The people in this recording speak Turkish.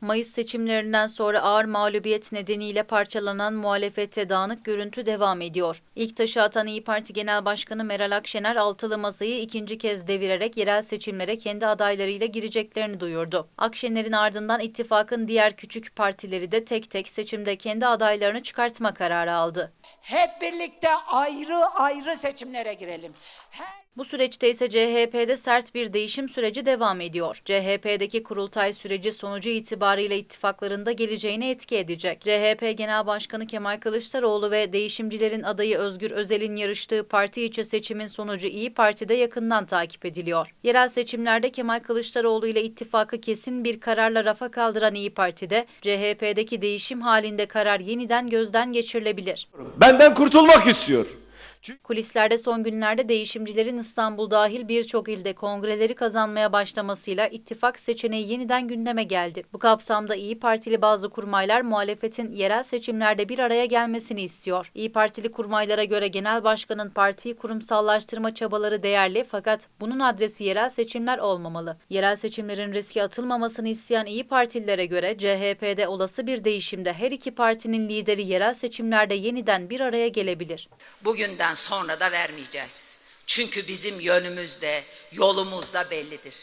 Mayıs seçimlerinden sonra ağır mağlubiyet nedeniyle parçalanan muhalefette dağınık görüntü devam ediyor. İlk taşı atan İyi Parti Genel Başkanı Meral Akşener altılı masayı ikinci kez devirerek yerel seçimlere kendi adaylarıyla gireceklerini duyurdu. Akşener'in ardından ittifakın diğer küçük partileri de tek tek seçimde kendi adaylarını çıkartma kararı aldı. Hep birlikte ayrı ayrı seçimlere girelim. Her Bu süreçte ise CHP'de sert bir değişim süreci devam ediyor. CHP'deki kurultay süreci sonucu itibariyle ittifaklarında geleceğine etki edecek. CHP Genel Başkanı Kemal Kılıçdaroğlu ve değişimcilerin adayı Özgür Özel'in yarıştığı parti içi seçimin sonucu İyi Parti'de yakından takip ediliyor. Yerel seçimlerde Kemal Kılıçdaroğlu ile ittifakı kesin bir kararla rafa kaldıran İyi Parti'de CHP'deki değişim halinde karar yeniden gözden geçirilebilir. Benden kurtulmak istiyor. Kulislerde son günlerde değişimcilerin İstanbul dahil birçok ilde kongreleri kazanmaya başlamasıyla ittifak seçeneği yeniden gündeme geldi. Bu kapsamda İyi Partili bazı kurmaylar muhalefetin yerel seçimlerde bir araya gelmesini istiyor. İyi Partili kurmaylara göre genel başkanın partiyi kurumsallaştırma çabaları değerli fakat bunun adresi yerel seçimler olmamalı. Yerel seçimlerin riske atılmamasını isteyen İyi Partililere göre CHP'de olası bir değişimde her iki partinin lideri yerel seçimlerde yeniden bir araya gelebilir. Bugünden sonra da vermeyeceğiz. Çünkü bizim yönümüz de yolumuz da bellidir.